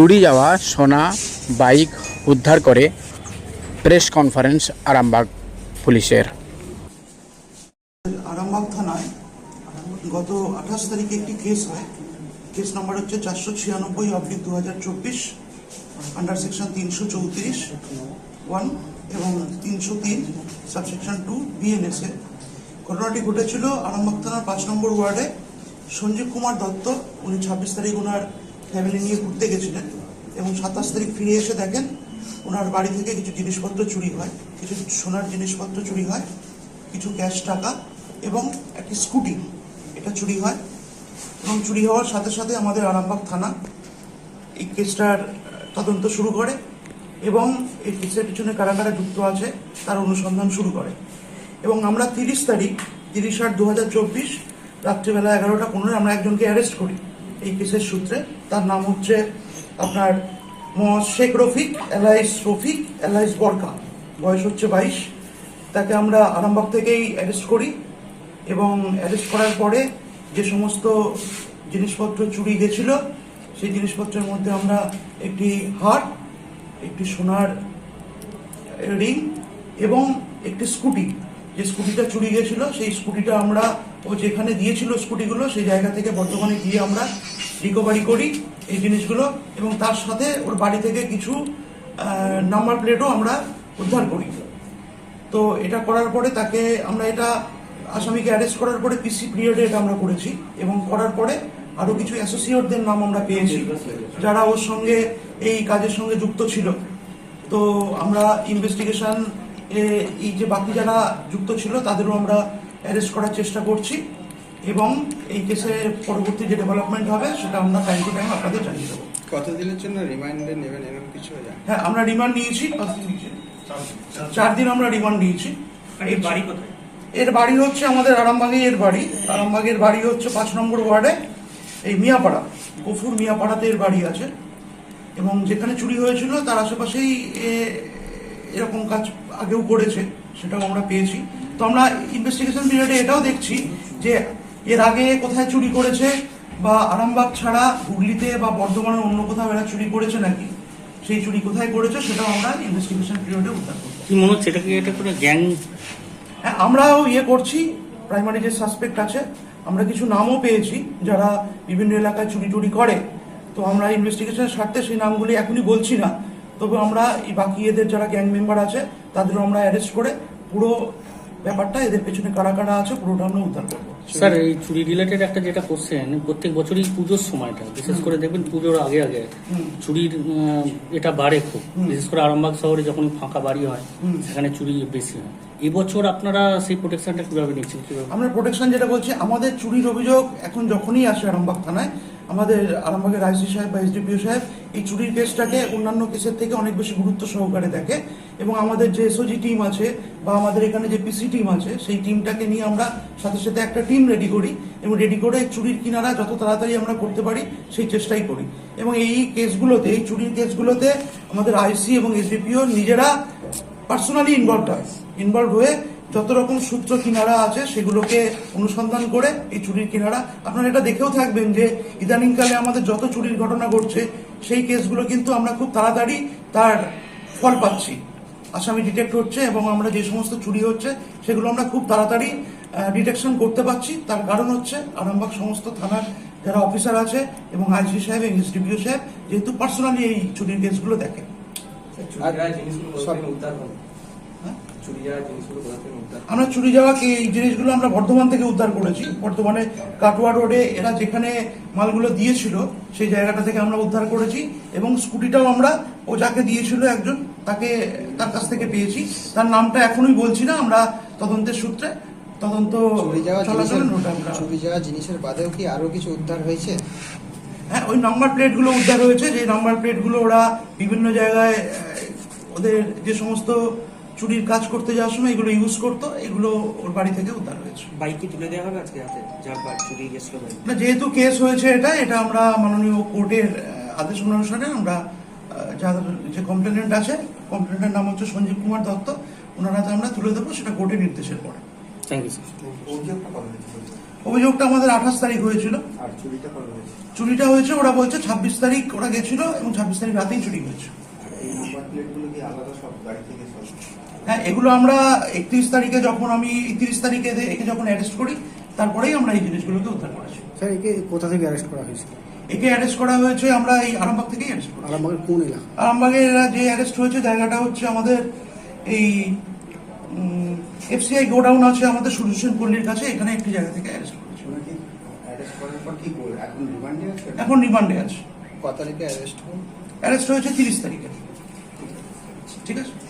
চুরি যাওয়া, সোনা, বাইক উদ্ধার করে প্রেস কনফারেন্স আরামবাগ পুলিশের। আরামবাগ থানায় গত আঠাশ তারিখে একটি কেস হয়। কেস নাম্বার হচ্ছে চারশো ছিয়ানব্বই অব্লিক দু হাজার চব্বিশ আন্ডার সেকশন তিনশো চৌত্রিশ ওয়ান এবং তিনশো তিন সাবসেকশন টু বিএনএসএ ঘটনাটি ঘটেছিল আরামবাগ থানার পাঁচ নম্বর ওয়ার্ডে। সঞ্জীব কুমার দত্ত, উনি ছাব্বিশ তারিখ ওনার ফ্যামিলি নিয়ে ঘুরতে গেছিলেন এবং সাতাশ তারিখ ফিরে এসে দেখেন ওনার বাড়ি থেকে কিছু জিনিসপত্র চুরি হয়, কিছু সোনার জিনিসপত্র চুরি হয়, কিছু ক্যাশ টাকা এবং একটি স্কুটি এটা চুরি হয় এবং চুরি হওয়ার সাথে সাথে আমাদের আরামবাগ থানা এই কেসটার তদন্ত শুরু করে এবং এই কেসের পিছনে কারা কারা যুক্ত আছে, তার অনুসন্ধান শুরু করে। এবং আমরা তিরিশ তারিখ, তিরিশ আট দু হাজার চব্বিশ রাত্রিবেলা এগারোটা পনেরো আমরা একজনকে অ্যারেস্ট করি। এই কেসের সূত্রে? তার নাম হচ্ছে আপনার শেখ রফিক এলাইস রফিক এলাইস বরকা। বয়স হচ্ছে বাইশ। তাকে আমরা আরামবাগ থেকেই অ্যারেস্ট করি এবং অ্যারেস্ট করার পরে যে সমস্ত জিনিসপত্র চুরি গেছিল, সেই জিনিসপত্রের মধ্যে আমরা একটি হার, একটি সোনার রিং এবং একটি স্কুটি যে স্কুটিটা চুরি গেছিল, সেই স্কুটিটা আমরা, ও যেখানে দিয়েছিল স্কুটিগুলো, সেই জায়গা থেকে বর্তমানে গিয়ে আমরা রিকভারি করি এই জিনিসগুলো এবং তার সাথে ওর বাড়ি থেকে কিছু নাম্বার প্লেটও আমরা উদ্ধার করি। তো এটা করার পরে তাকে আমরা এটা আসামিকে অ্যারেস্ট করার পরে পিসি পিরিয়ডে এটা আমরা করেছি এবং করার পরে আরও কিছু অ্যাসোসিয়েটদের নাম আমরা পেয়েছি, যারা ওর সঙ্গে এই কাজের সঙ্গে যুক্ত ছিল। তো আমরা ইনভেস্টিগেশন এই যে বাকি যারা যুক্ত ছিল তাদেরও আমরা অ্যারেস্ট করার চেষ্টা করছি এবং এই কেসে পরবর্তী যে ডেভেলপমেন্ট হবে সেটা আমরা টাইম টু টাইম আপনাদের জানিয়ে দেবো। কতদিনের জন্য রিমাইন্ডার নেবেন এরকম কিছু হয়ে যায়? হ্যাঁ আমরা রিমান্ড নিয়েছি। চার দিন আমরা রিমান্ড নিয়েছি। এর বাড়ি কোথায়? এর বাড়ি হচ্ছে আমাদের আরামবাগে এর বাড়ি। আরামবাগের বাড়ি হচ্ছে পাঁচ নম্বর ওয়ার্ডে এই মিয়াপাড়া গফুর মিয়াপাড়াতে এর বাড়ি আছে। এবং যেখানে চুরি হয়েছিল তার আশেপাশেই এ- এরকম কাজ আগেও করেছে সেটাও আমরা পেয়েছি। তো আমরা ইনভেস্টিগেশন পিরিয়ডে এটাও দেখছি যে এর আগে কোথায় চুরি করেছে বা আরামবাগ ছাড়া হুগলিতে বা বর্ধমানের অন্য কোথাও এরা চুরি করেছে নাকি? সেই চুরি কোথায় করেছে সেটাও আমরা ইনভেস্টিগেশন পিরিয়ডে উদ্ধার করব। কি মনে হচ্ছে? এটা কি এটা কোনো গ্যাং? হ্যাঁ আমরাও ইয়ে করছি প্রাইমারি যে সাসপেক্ট আছে আমরা কিছু নামও পেয়েছি যারা বিভিন্ন এলাকায় চুরি টুরি করে। তো আমরা ইনভেস্টিগেশনের স্বার্থে সেই নামগুলি এখনই বলছি না। তবে আমরা এই বাকি এদের যারা গ্যাং মেম্বার আছে তাদেরও আমরা অ্যারেস্ট করে পুরো ব্যাপারটা এদের পেছনে কারা কারা আছে পুরোটা আমরা উদ্ধার করব। স্যার এই চুরি রিলেটেড একটা যেটা কোশ্চেন প্রত্যেক বছরই পুজোর সময়টা বিশেষ করে দেখবেন পুজোর আগে আগে চুরির এটা বাড়ে খুব। বিশেষ করে আরামবাগ শহরে যখন ফাঁকা বাড়ি হয় সেখানে চুরি বেশি হয়। এবছর আপনারা সেই প্রোটেকশনটা কীভাবে নিচ্ছেন কীভাবে? আমরা প্রোটেকশন যেটা বলছি আমাদের চুরির অভিযোগ এখন যখনই আসে আরামবাগ থানায় আমাদের আরামবাগের আইসি সাহেব বা এসডিপিও সাহেব এই চুরির কেসটাকে অন্যান্য কেসের থেকে অনেক বেশি গুরুত্ব সহকারে দেখে এবং আমাদের যে এসওজি টিম আছে বা আমাদের এখানে যে পিসি টিম আছে, সেই টিমটাকে নিয়ে আমরা সাথে সাথে একটা টিম রেডি করি এবং রেডি করে চুরির কিনারা যত তাড়াতাড়ি আমরা করতে পারি, সেই চেষ্টাই করি। এবং এই কেসগুলোতে, এই চুরির কেসগুলোতে আমাদের আইসি এবং এসডিপিও নিজেরা পার্সোনালি ইনভলভ হয়। ইনভলভ হয়ে যত রকম সূত্র কিনারা আছে, সেগুলোকে অনুসন্ধান করে এই চুরির কিনারা। আপনারা এটা দেখেও থাকবেন যে ইদানিংকালে আমাদের যত চুরির ঘটনা ঘটছে, সেই কেসগুলো কিন্তু আমরা খুব তাড়াতাড়ি তার ফল পাচ্ছি। আসামি ডিটেক্ট হচ্ছে এবং আমরা যে সমস্ত চুরি হচ্ছে, সেগুলো আমরা খুব তাড়াতাড়ি ডিটেকশন করতে পারছি। তার কারণ হচ্ছে আরামবাগ সমস্ত থানার যারা অফিসার আছে এবং আইসি সাহেব এবং এসডিপিও সাহেব যেহেতু পার্সোনালি এই চুরির কেসগুলো দেখেন জিনিসগুলো আমরা চুরি যাওয়া কি এই জিনিসগুলো আমরা বর্ধমান থেকে উদ্ধার করেছি? বর্তমানে কাটোয়া রোডে এরা যেখানে মালগুলো দিয়েছিল সেই জায়গাটা থেকে আমরা উদ্ধার করেছি এবং স্কুটিটাও আমরা ও যাকে দিয়েছিল একজন তাকে তার কাছ থেকে পেয়েছি। তার নামটা এখনই বলছি না আমরা তদন্তের সূত্রে তদন্ত চুরি যাওয়া জিনিসের বাদেও কি আরও কিছু উদ্ধার হয়েছে? হ্যাঁ ওই নাম্বার প্লেটগুলো উদ্ধার হয়েছে। যে নাম্বার প্লেটগুলো ওরা বিভিন্ন জায়গায় ওদের যে সমস্ত চুরির কাজ করতে যাওয়ার সময় এগুলো ইউজ করতো এগুলো ওর বাড়ি থেকে উদ্ধার হয়েছে। বাইকে তুলে দেওয়া হবে আজকে হাতে যার বার চুরি গেছিল না যেহেতু কেস হয়েছে এটা এটা আমরা মাননীয় কোর্টের আদেশ অনুসারে আমরা যাদের যে কমপ্লেনেন্ট আছে কমপ্লেনেন্টের নাম হচ্ছে সঞ্জীব কুমার দত্ত ওনার হাতে আমরা তুলে দেবো সেটা কোর্টের নির্দেশের পরে। থ্যাংক ইউ অভিযোগটা আমাদের আঠাশ তারিখ হয়েছিল। আর চুরিটা চুরিটা হয়েছে ওরা বলছে ছাব্বিশ তারিখ ওরা গেছিল এবং ছাব্বিশ তারিখ রাতেই চুরি হয়েছে। হ্যাঁ? এগুলো আমরা একত্রিশ তারিখে যখন আমি একত্রিশ তারিখে একে যখন অ্যারেস্ট করি তারপরেই আমরা এই জিনিসগুলোকে উদ্ধার করেছি স্যার একে কোথা থেকে অ্যারেস্ট করা হয়েছে একে অ্যারেস্ট করা হয়েছে আমরা এই আরামবাগ থেকেই অ্যারেস্ট করি আরামবাগের কোন এলাকা? আরামবাগে এরা যে অ্যারেস্ট হয়েছে জায়গাটা হচ্ছে আমাদের এই এফসিআই গোডাউন আছে আমাদের সুদর্শন পল্লীর কাছে এখানে একটি জায়গা থেকে অ্যারেস্ট করেছে। অ্যারেস্ট করার পর কি করবে এখন রিমান্ডে আছে? এখন রিমান্ডে আছে। ক তারিখে অ্যারেস্ট অ্যারেস্ট হয়েছে তিরিশ তারিখে। ঠিক আছে